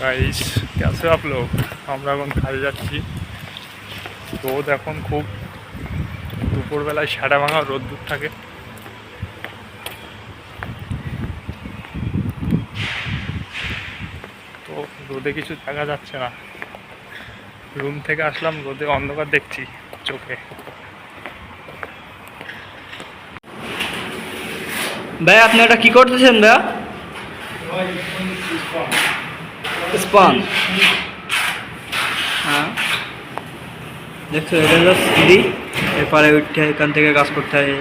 Guys গেছে আপলো আমরা এখন খালি যাচ্ছি। রোদ এখন খুব দুপুরবেলায় সাদা ভাঙা রোদ দূর থাকে। তো রোদে কিছু দেখা যাচ্ছে না। রুম থেকে আসলাম রোদে অন্ধকার দেখছি চোখে। ভাই আপনি এটা কি করতেছেন ভাইয়া স্পন। হ্যাঁ। দেখছ এটা হলো সিঁড়ি। এরপরে উঠে এখান থেকে কাজ করতে হয়।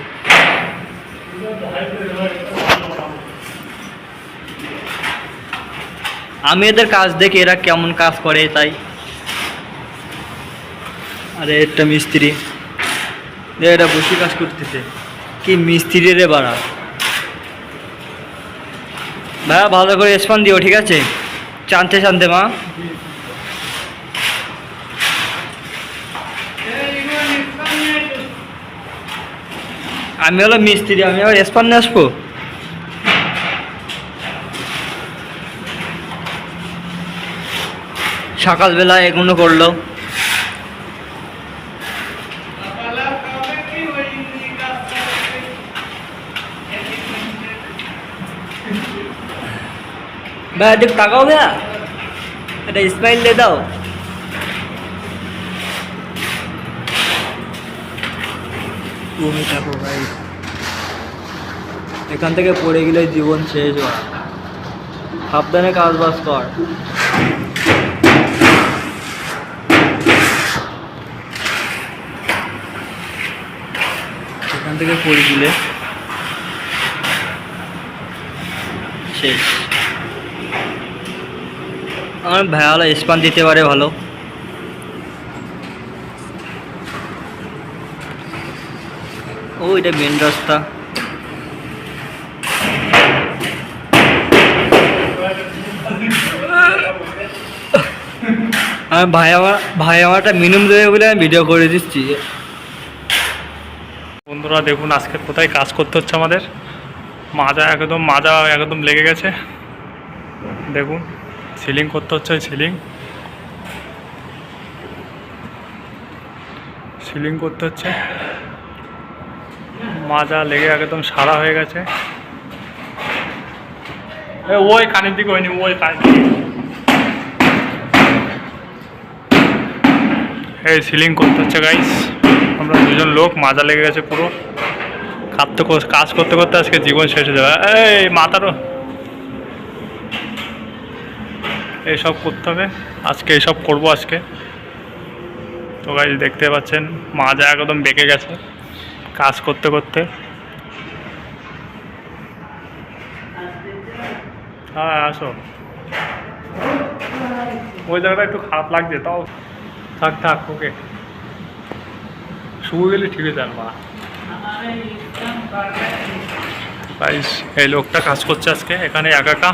আমি এদের কাজ দেখি, এরা কেমন কাজ করে তাই। আরে, একটা মিস্ত্রি। এটা বসে কাজ করতেছে। কি মিস্ত্রি রে বাড়া। ভাইয়া, ভালো করে স্পন দিও, ঠিক আছে? চানতে চানতে মা। আমি হলো মিস্ত্রি, আমি আবার স্পন নিয়ে আসব? সকালবেলা এগুলো করল। ভাই একটু টাকাও ভাইয়া একটা স্মাইল দিয়ে দাও। থাকো ভাই, এখান থেকে পড়ে গেলে জীবন শেষ হয়। সাবধানে কাজ বাজ কর। এখান থেকে পড়ে গেলে শেষ। আমার ভালো স্পান দিতে পারে ভালো। ও, এটা মেন রাস্তা। আমি ভাই আমার ভাই আমারটা মিনিমাম দেবে বলে আমি ভিডিও করে দিচ্ছি। বন্ধুরা, দেখুন আজকে কোথায় কাজ করতে হচ্ছে আমাদের। মাজা একদম মাজা একদম লেগে গেছে। দেখুন। সিলিং করতে হচ্ছে, সিলিং। সিলিং করতে হচ্ছে। মাজা লেগে একদম সারা হয়ে গেছে। ওই কানের দিকে হয়নি ওই কানের দিকে। এই সিলিং করতে হচ্ছে গাইস আমরা দুজন লোক, মাজা লেগে গেছে পুরো। কাঁদতে কাজ করতে করতে আজকে জীবন শেষ হয়ে যাবে। এই মাথারও এইসব করতে হবে। আজকে এইসব করব আজকে। তো গাইজ দেখতে পাচ্ছেন, মাজা একদম বেঁকে গেছে কাজ করতে করতে। হ্যাঁ আসো। ওই জায়গাটা একটু খারাপ লাগছে, তাও। থাক থাক ওকে শুয়ে গেলে ঠিক আছে মা। এই লোকটা কাজ করছে আজকে, এখানে একা একা।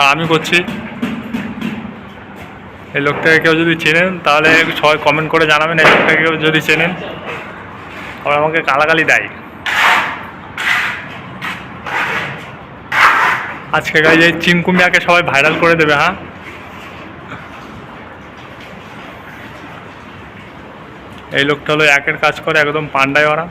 আর আমি করছি এই লোকটাকে কেউ যদি চেনেন, তাহলে সবাই কমেন্ট করে জানাবেন, এই লোকটাকে কেউ যদি চেনেন আবার আমাকে গালাগালি দেয়। আজকে গাইজ এই চিঙ্কু মিয়াকে সবাই ভাইরাল করে দেবে হ্যাঁ? এই লোকটা হলো একের কাজ করে একদম পান্ডায় ওরা।